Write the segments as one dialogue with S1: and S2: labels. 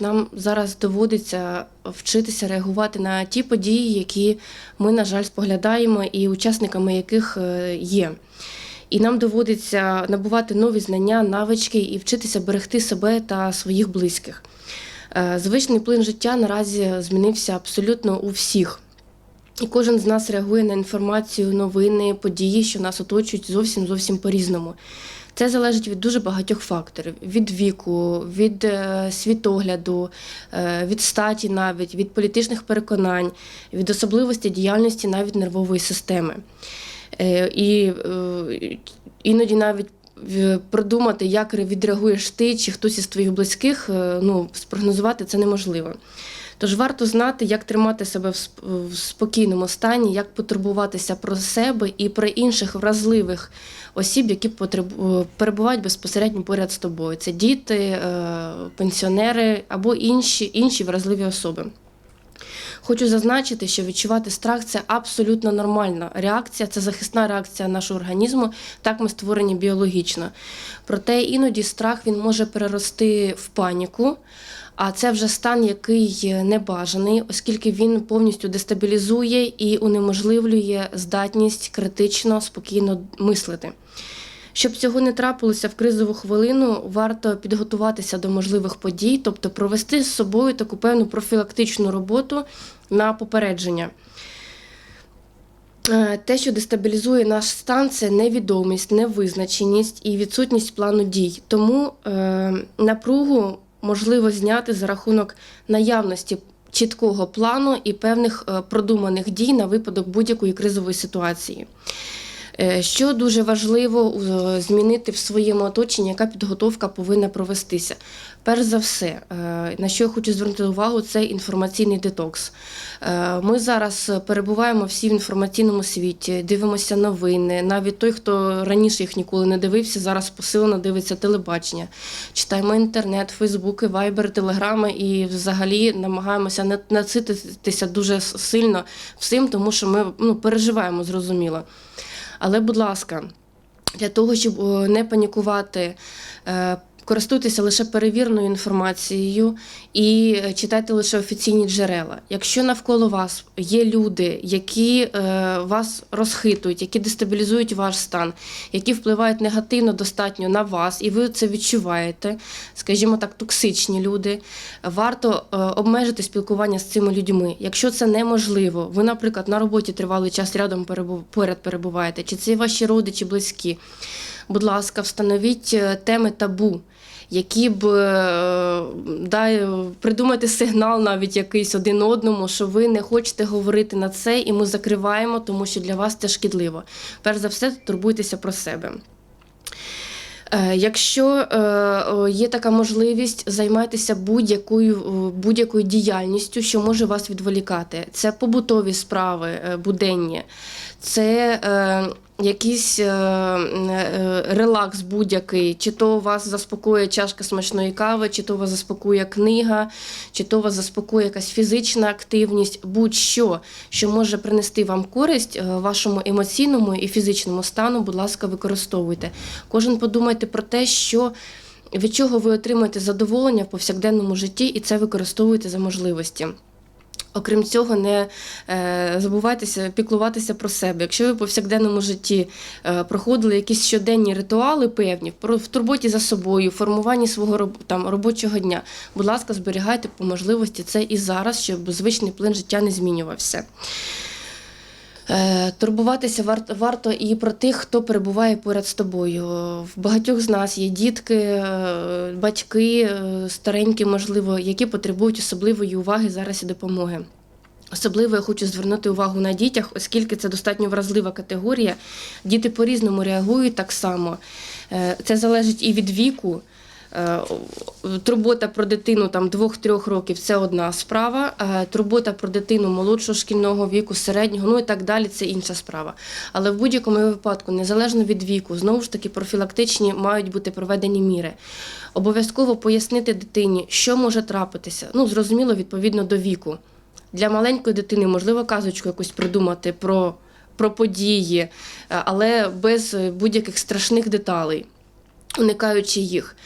S1: Нам зараз доводиться вчитися реагувати на ті події, які ми, на жаль, споглядаємо, і учасниками яких е, є. І нам доводиться набувати нові знання, навички і вчитися берегти себе та своїх близьких. Е, Звичний плин життя наразі змінився абсолютно у всіх. І кожен з нас реагує на інформацію, новини, події, що нас оточують зовсім зовсім по-різному. Це залежить від дуже багатьох факторів: від віку, від е, світогляду, е, від статі, навіть від політичних переконань, від особливостей діяльності навіть нервової системи. Е, І іноді навіть продумати, як відреагуєш ти чи хтось із твоїх близьких, ну, спрогнозувати це неможливо. Тож варто знати, як тримати себе в спокійному стані, як потурбуватися про себе і про інших вразливих осіб, які перебувають безпосередньо поряд з тобою. Це діти, е, пенсіонери або інші, інші вразливі особи. Хочу зазначити, що відчувати страх це абсолютно нормальна реакція, це захисна реакція нашого організму. Так ми створені біологічно. Проте іноді страх він може перерости в паніку. А це вже стан, який небажаний, оскільки він повністю дестабілізує і унеможливлює здатність критично спокійно мислити. Щоб цього не трапилося в кризову хвилину, варто підготуватися до можливих подій, тобто провести з собою таку певну профілактичну роботу на попередження. Е, Те, що дестабілізує наш стан, це невідомість, невизначеність і відсутність плану дій. Тому е, напругу можливо зняти за рахунок наявності чіткого плану і певних е, продуманих дій на випадок будь-якої кризової ситуації. Е, Що дуже важливо е, змінити в своєму оточенні, яка підготовка повинна провестися. Перш за все, е, на що я хочу звернути увагу, це інформаційний детокс. Ми зараз перебуваємо всі в інформаційному світі, дивимося новини. Навіть той, хто раніше їх ніколи не дивився, зараз посилено дивиться телебачення. Читаємо інтернет, фейсбуки, вайбер, телеграми і взагалі намагаємося не насититися дуже сильно всім, тому що ми ну, переживаємо зрозуміло. Але, будь ласка, для того, щоб не панікувати, е, користуйтеся лише перевіреною інформацією і е, читайте лише офіційні джерела. Якщо навколо вас є люди, які е, вас розхитують, які дестабілізують ваш стан, які впливають негативно достатньо на вас, і ви це відчуваєте, скажімо так, токсичні люди, варто е, обмежити спілкування з цими людьми. Якщо це неможливо, ви, наприклад, на роботі тривалий час рядом поряд перебуваєте, чи це ваші родичі, близькі. Будь ласка, встановіть теми табу, які б е, дай, придумати сигнал навіть якийсь один одному, що ви не хочете говорити на це, і ми закриваємо, тому що для вас це шкідливо. Перш за все, турбуйтеся про себе. Е, Якщо е, є така можливість, займайтеся будь-якою будь-якою діяльністю, що може вас відволікати. Це побутові справи, е, буденні, це е, якийсь е, е, релакс будь-який, чи то вас заспокоює чашка смачної кави, чи то вас заспокоює книга, чи то вас заспокоює якась фізична активність, будь-що, що може принести вам користь е, вашому емоційному і фізичному стану, будь ласка, використовуйте. Кожен подумайте про те, що. Від чого ви отримуєте задоволення в повсякденному житті, і це використовуєте за можливості. Окрім цього, не е, забувайтеся піклуватися про себе. Якщо ви в повсякденному житті е, проходили якісь щоденні ритуали певні в турботі за собою, формуванні свого там, робочого дня, будь ласка, зберігайте по можливості це і зараз, щоб звичний плин життя не змінювався. Е, Турбуватися варто, варто і про тих, хто перебуває поряд з тобою. В багатьох з нас є дітки, е, батьки, е, старенькі, можливо, які потребують особливої уваги зараз і допомоги. Особливо я хочу звернути увагу на дітях, оскільки це достатньо вразлива категорія. Діти по-різному реагують так само. Це залежить і від віку. Е, Турбота про дитину там 2-3 років це одна справа. е, Турбота про дитину молодшого шкільного віку, середнього, ну і так далі це інша справа. Але в будь-якому випадку, незалежно від віку, знову ж таки профілактичні мають бути проведені міри. Обов'язково пояснити дитині, що може трапитися. Ну, зрозуміло, відповідно до віку. Для маленької дитини можливо казочку якусь придумати про, про події, е, але без будь-яких страшних деталей, уникаючи їх.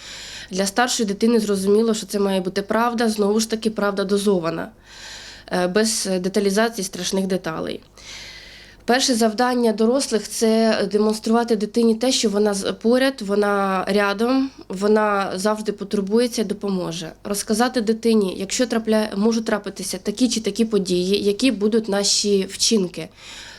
S1: Для старшої дитини зрозуміло, що це має бути правда, знову ж таки, правда дозована, е, без деталізації страшних деталей. Перше завдання дорослих це демонструвати дитині те, що вона поряд, вона рядом, вона завжди потурбується допоможе. Розказати дитині, якщо трапля... можуть трапитися такі чи такі події, які будуть наші вчинки.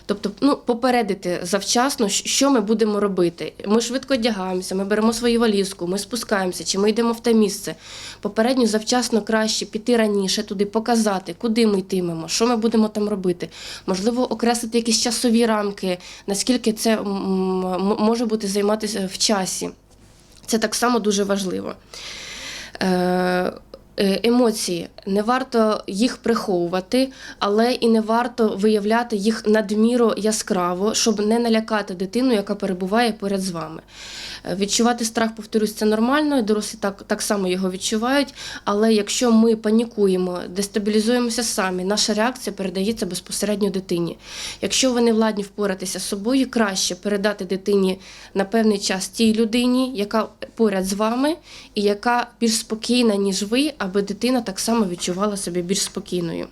S1: Тобто, ну, попередити завчасно, що ми будемо робити. Ми швидко одягаємося, ми беремо свою валізку, ми спускаємося, чи ми йдемо в те місце. Попередньо завчасно краще піти раніше туди, показати, куди ми йтимемо, що ми будемо там робити. Можливо, окреслити якісь часові рамки, наскільки це може бути займатися в часі. Це так само дуже важливо. Е, Емоції не варто їх приховувати, але і не варто виявляти їх надміру яскраво, щоб не налякати дитину, яка перебуває поряд з вами. Е, Відчувати страх, повторюсь, це нормально, і дорослі так, так само його відчувають. Але якщо ми панікуємо, дестабілізуємося самі, наша реакція передається безпосередньо дитині. Якщо ви не владні впоратися з собою, краще передати дитині на певний час тій людині, яка поряд з вами, і яка більш спокійна, ніж ви, аби дитина так само відчувала себе більш спокійною.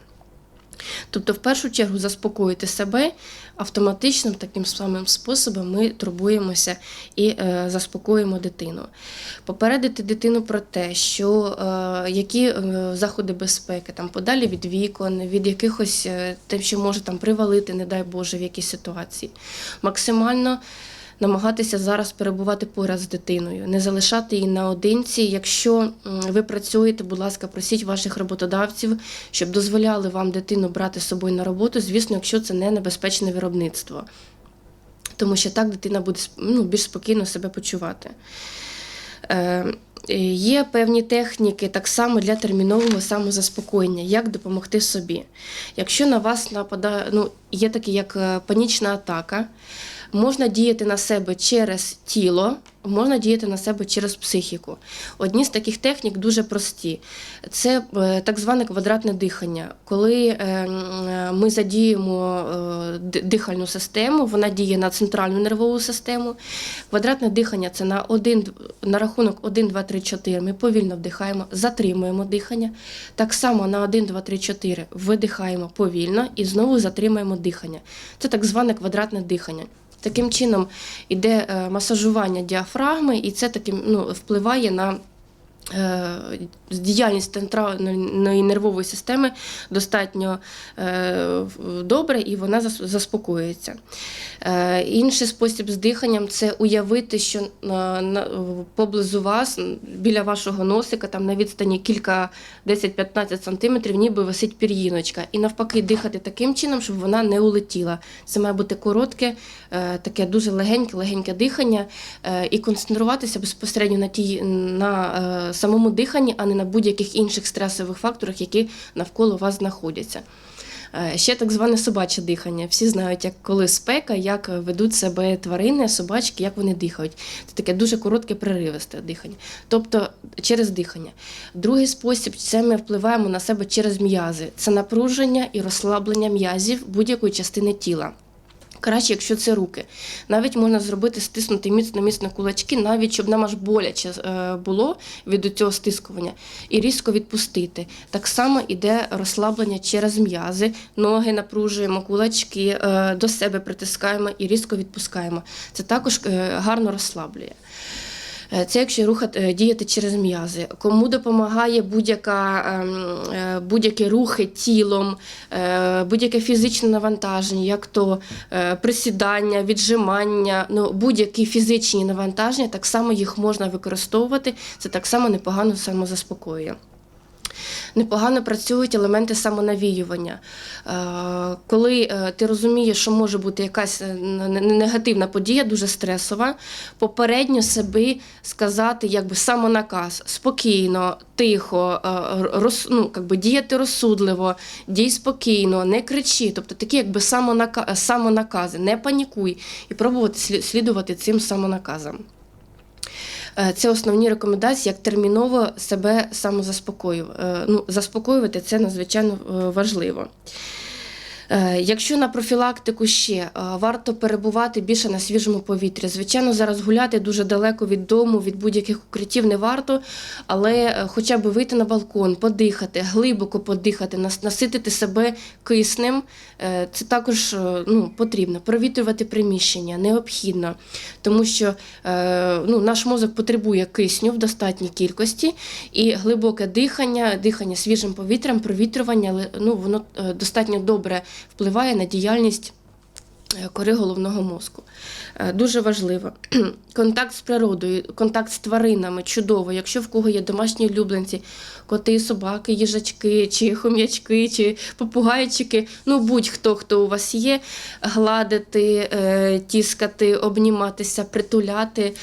S1: Тобто, в першу чергу, заспокоїти себе автоматичним таким самим способом ми турбуємося і е, заспокоїмо дитину. Попередити дитину про те, що е, які е, заходи безпеки, там подалі від вікон, від якихось е, тим, що може там привалити, не дай Боже, в якійсь ситуації. Максимально намагатися зараз перебувати поряд з дитиною, не залишати її наодинці. Якщо ви працюєте, будь ласка, просіть ваших роботодавців, щоб дозволяли вам дитину брати з собою на роботу, звісно, якщо це не небезпечне виробництво. Тому що так дитина буде ну, більш спокійно себе почувати. Е, е, Є певні техніки так само для термінового самозаспокоєння, як допомогти собі. Якщо на вас нападає, ну, є такі як е, панічна атака, можна діяти на себе через тіло, можна діяти на себе через психіку. Одні з таких технік дуже прості. Це е, так зване квадратне дихання. Коли е, е, ми задіємо дихальну систему, вона діє на центральну нервову систему. Квадратне дихання це на, один, на рахунок 1, 2, 3, 4. Ми повільно вдихаємо, затримуємо дихання. Так само на 1, 2, 3, 4 видихаємо повільно і знову затримуємо дихання. Це так зване квадратне дихання. Таким чином іде е, масажування діафрагми, і це таким ну, впливає на діяльність центральної нервової системи достатньо е, добре і вона заспокоюється. Е, Інший спосіб з диханням це уявити, що поблизу вас, біля вашого носика, там на відстані кілька 10-15 сантиметрів, ніби висить пір'їночка. І навпаки, дихати таким чином, щоб вона не улетіла. Це має бути коротке, е, таке дуже легеньке, легеньке дихання, е, і концентруватися безпосередньо на тій на е, самому диханні, а не на будь-яких інших стресових факторах, які навколо вас знаходяться. Е, Ще так зване собаче дихання. Всі знають, як коли спека, як ведуть себе тварини, собачки, як вони дихають. Це таке дуже коротке преривисте дихання. Тобто через дихання. Другий спосіб це ми впливаємо на себе через м'язи. Це напруження і розслаблення м'язів будь-якої частини тіла. Краще, якщо це руки. Навіть можна зробити стиснути міцно-міцно кулачки, навіть щоб нам аж боляче е, було від цього стискування, і різко відпустити. Так само йде розслаблення через м'язи, ноги напружуємо, кулачки е, до себе притискаємо і різко відпускаємо. Це також е, гарно розслаблює. Е, Це якщо рухати е, діяти через м'язи. Кому допомагає будь-яка ем, е, будь-які рухи тілом, будь-яке фізичне навантаження, як то присідання, віджимання, ну будь-які фізичні навантаження, так само їх можна використовувати. Це так само непогано самозаспокоює. Непогано працюють елементи самонавіювання. Е, Коли е, ти розумієш, що може бути якась е, негативна подія, дуже стресова, попередньо собі сказати якби самонаказ спокійно, тихо, роз, ну, якби діяти розсудливо, дій спокійно, не кричи. Тобто такі якби самонака- самонакази, не панікуй і пробувати слідувати цим самонаказам. Е, Це основні рекомендації, як терміново себе самозаспокоювати. Ну, заспокоювати це надзвичайно е, важливо. Е, Якщо на профілактику ще е, варто перебувати більше на свіжому повітрі. Звичайно, зараз гуляти дуже далеко від дому, від будь-яких укриттів не варто, але е, хоча б вийти на балкон, подихати, глибоко подихати, нас- наситити себе киснем. Це також ну, потрібно. Провітрювати приміщення необхідно, тому що ну, наш мозок потребує кисню в достатній кількості, і глибоке дихання, дихання свіжим повітрям, провітрювання, ну, воно достатньо добре впливає на діяльність е, кори головного мозку. Е, Дуже важливо. Контакт з природою, контакт з тваринами чудово. Якщо в кого є домашні улюбленці, коти, собаки, їжачки, чи хом'ячки, чи попугайчики, ну будь-хто, хто у вас є, гладити, е, тіскати, обніматися, притуляти.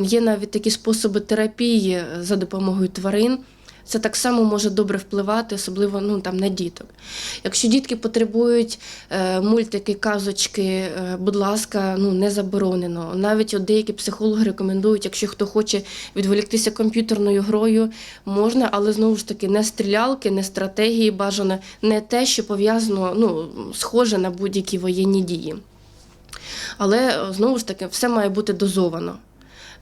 S1: Є навіть такі способи терапії за допомогою тварин. Це так само може добре впливати, особливо ну, там, на діток. Якщо дітки потребують е, мультики, казочки, е, будь ласка, ну не заборонено. Навіть от деякі психологи рекомендують, якщо хто хоче відволіктися комп'ютерною грою, можна, але знову ж таки не стрілялки, не стратегії бажано, не те, що пов'язано, ну, схоже на будь-які воєнні дії. Але знову ж таки, все має бути дозовано.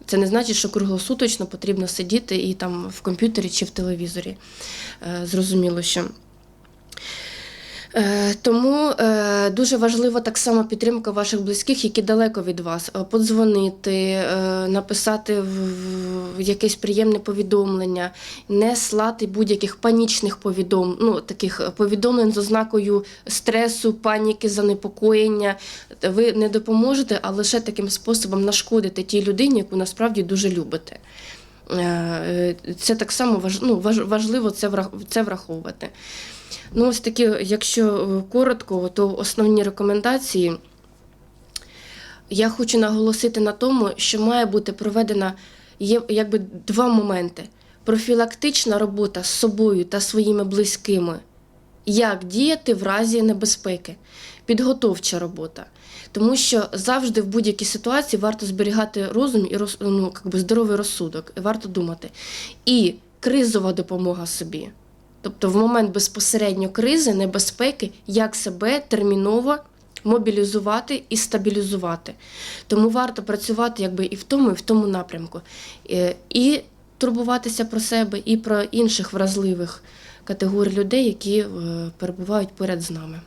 S1: Це не значить, що круглосуточно потрібно сидіти і там в комп'ютері чи в телевізорі. Е, Зрозуміло, що. Е, Тому е, дуже важлива так само підтримка ваших близьких, які далеко від вас. Е, Подзвонити, написати якесь приємне повідомлення, не слати будь-яких панічних повідомлень, ну, таких повідомлень з ознакою стресу, паніки, занепокоєння. Ви не допоможете, а лише таким способом нашкодите тій людині, яку насправді дуже любите. Це так само ну, важ, важливо це враховувати. Ну, ось такі, якщо е, коротко, то основні рекомендації. Я хочу наголосити на тому, що має бути проведена є якби два моменти: профілактична робота з собою та своїми близькими, як діяти в разі небезпеки, підготовча робота. Тому що завжди в будь-якій ситуації варто зберігати розум і роз, ну, якби здоровий розсудок, варто думати. І кризова допомога собі. Тобто в момент безпосередньо кризи, небезпеки, як себе терміново мобілізувати і стабілізувати. Тому варто працювати якби і в тому, і в тому напрямку. Е, І турбуватися про себе, і про інших вразливих категорій людей, які е, перебувають поряд з нами.